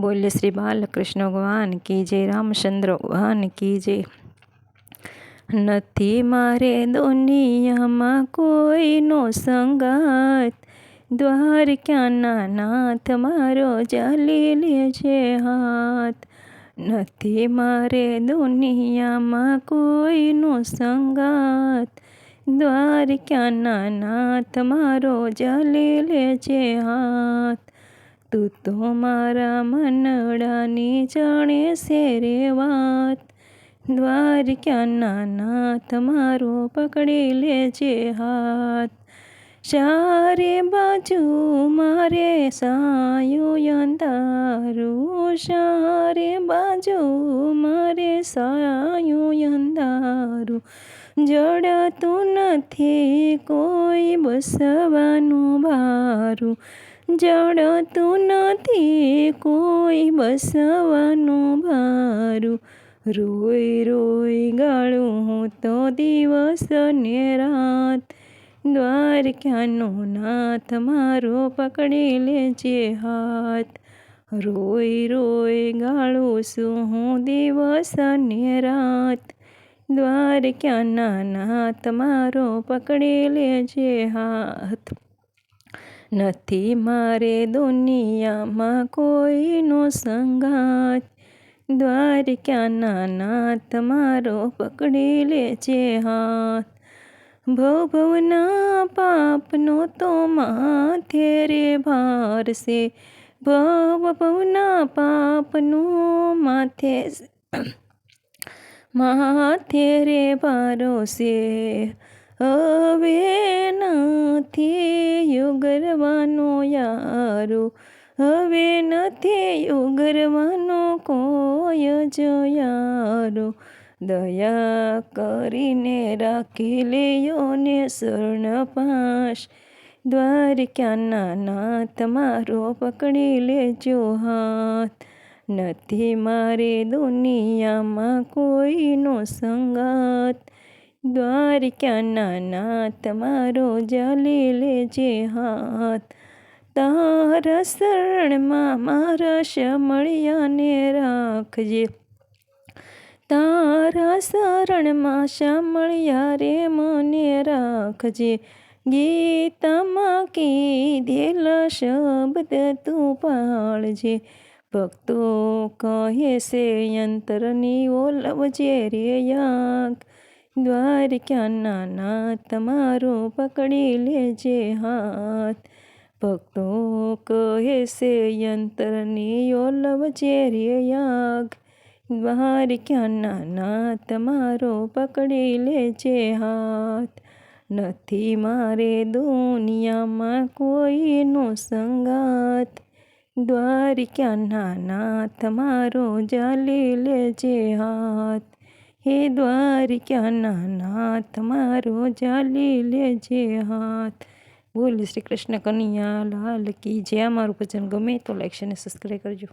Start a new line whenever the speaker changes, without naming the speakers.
બોલ્ય શ્રી બાલકૃષ્ણ ભગવાન કી જય, રામચંદ્ર ભગવાન કી જય. નથી મારે દુનિયામાં કોઈનો સંગાત દ્વારકાના નાથ મારો જાલી લે છે હાથ. નથી મારે દુનિયામાં કોઈનો સંગાત દ્વારકાના નાથ મારો જાલી લે છે હાથ. તું તો મારા મનડાની જાણે છે રે વાત. દ્વારકાના નાથ મારો પકડી લેજે હાથ. ચારે બાજુ મારે સાયું અંધારું, ચારે બાજુ મારે સાયું અંધારું. જડતું નથી કોઈ બસવાનું ભારું જડતું નથી કોઈ બસવાનું ભારું. રોઈ રોઈ ગાળું હું તો દિવસ ને રાત. દ્વારકાનો નાથ મારો પકડી લેજે હાથ. રોઈ રોઈ ગાળું શું હું દિવસ ને રાત. દ્વારકાના નાથ મારો પકડી લેજે હાથ. નથી મારે દુનિયામાં કોઈનો સંગાત દ્વારકાના નાથ મારો પકડી લે છે હાથ. ભવના પાપનો તો માથે રે ભાર છે ભવ ભવના પાપનો માથે માથે રે ભારો છે હવે નથી યુગરવાનો યારો. હવે નથી યુગરવાનો કોઈ જ યારો. દયા કરીને રાખી લેયો ને શરણ પાશ. દ્વારકાના નાથ મારો પકડી લેજો હાથ. નથી મારે દુનિયામાં કોઈનો સંગાત દ્વારકાના નાથ મારો જાલી લેજે હાથ. તારા શરણમાં મારા શમળિયાને રાખજે. તારા શરણમાં શામળિયા રે મને રાખજે. ગીતામાં કીધેલા શબ્દ તું પાળજે. ભક્તો કહે છે અંતરની ઓલવજે રે યાગ દ્વારકાના નાથ મારો પકડી લેજે હાથ. ભક્તો કહે છે, યંત્રની ઓલવ ચેરી યાગ દ્વારકાના નાથ મારો પકડી લેજે હાથ. નથી મારે દુનિયામાં કોઈનો સંગાત દ્વારકાના નાથ મારો જાલી લેજે હાથ. હે દ્વારિકાના નાથ મારો જાલી લેજે હાથ. બોલ શ્રી કૃષ્ણ કનૈયા લાલ કી. જે અમારું ભજન ગમે તો લાઈક અને સબસ્ક્રાઈબ કરજો.